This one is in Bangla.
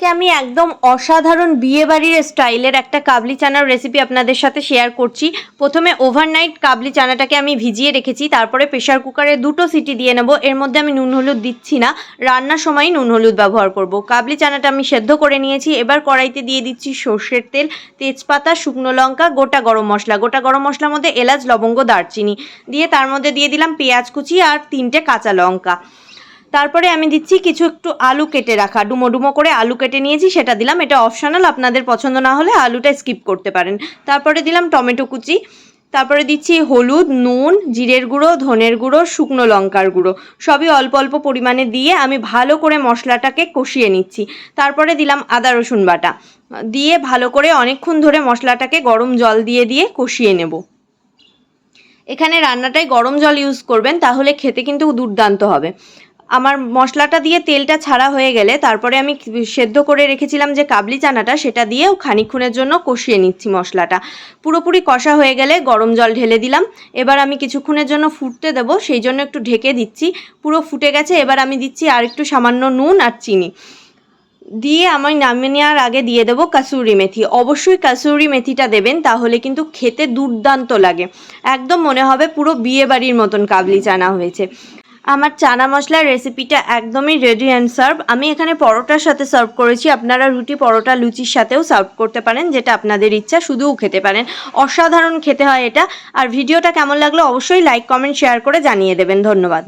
আজকে আমি একদম অসাধারণ বিয়েবাড়ির স্টাইলের একটা কাবলি চানার রেসিপি আপনাদের সাথে শেয়ার করছি। প্রথমে ওভারনাইট কাবলি চানাটাকে আমি ভিজিয়ে রেখেছি, তারপরে প্রেশার কুকারে দুটো সিটি দিয়ে নেব। এর মধ্যে আমি নুন হলুদ দিচ্ছি না, রান্নার সময় নুন হলুদ ব্যবহার করব। কাবলি চানাটা আমি সেদ্ধ করে নিয়েছি, এবার কড়াইতে দিয়ে দিচ্ছি সর্ষের তেল, তেজপাতা, শুকনো লঙ্কা, গোটা গরম মশলা। গোটা গরম মশলার মধ্যে এলাচ, লবঙ্গ, দারচিনি। দিয়ে তার মধ্যে দিয়ে দিলাম পেঁয়াজ কুচি আর তিনটে কাঁচা লঙ্কা। তারপরে আমি দিচ্ছি কিছু একটু আলু কেটে রাখা। ডুমো ডুমো করে আলু কেটে নিয়েছি, সেটা দিলাম। এটা অপশনাল আপনাদের পছন্দ না হলে আলুটা স্কিপ করতে পারেন। তারপরে দিলাম টমেটো কুচি। তারপরে দিচ্ছি হলুদ, নুন, জিরের গুঁড়ো, ধনের গুঁড়ো, শুকনো লঙ্কার গুঁড়ো। সবই অল্প অল্প পরিমাণে দিয়ে আমি ভালো করে মশলাটাকে কষিয়ে নিচ্ছি। তারপরে দিলাম আদা রসুন বাটা। দিয়ে ভালো করে অনেকক্ষণ ধরে মশলাটাকে গরম জল দিয়ে দিয়ে কষিয়ে নেব। এখানে রান্নাটায় গরম জল ইউজ করবেন, তাহলে খেতে কিন্তু দুর্দান্ত হবে। আমার মশলাটা দিয়ে তেলটা ছাড়া হয়ে গেলে তারপরে আমি সেদ্ধ করে রেখেছিলাম যে কাবলি চানাটা, সেটা দিয়েও খানিক্ষণের জন্য কষিয়ে নিচ্ছি মশলাটা। পুরোপুরি কষা হয়ে গেলে গরম জল ঢেলে দিলাম। এবার আমি কিছুক্ষণের জন্য ফুটতে দেবো, সেই জন্য একটু ঢেকে দিচ্ছি। পুরো ফুটে গেছে, এবার আমি দিচ্ছি আর একটু সামান্য নুন আর চিনি। দিয়ে আমি নামিয়ে নেওয়ার আগে দিয়ে দেবো কাসুরি মেথি। অবশ্যই কাসুরি মেথিটা দেবেন, তাহলে কিন্তু খেতে দুর্দান্ত লাগে। একদম মনে হবে পুরো বিয়ে বাড়ির মতন কাবলি চানা হয়েছে। আমার চানা মশলার রেসিপিটা একদমই রেডি অ্যান্ড সার্ভ আমি এখানে পরোটার সাথে সার্ভ করেছি। আপনারা রুটি, পরোটা, লুচির সাথেও সার্ভ করতে পারেন, যেটা আপনাদের ইচ্ছা, শুধুও খেতে পারেন। অসাধারণ খেতে হয় এটা। আর ভিডিওটা কেমন লাগল অবশ্যই লাইক কমেন্ট শেয়ার করে জানিয়ে দেবেন। ধন্যবাদ।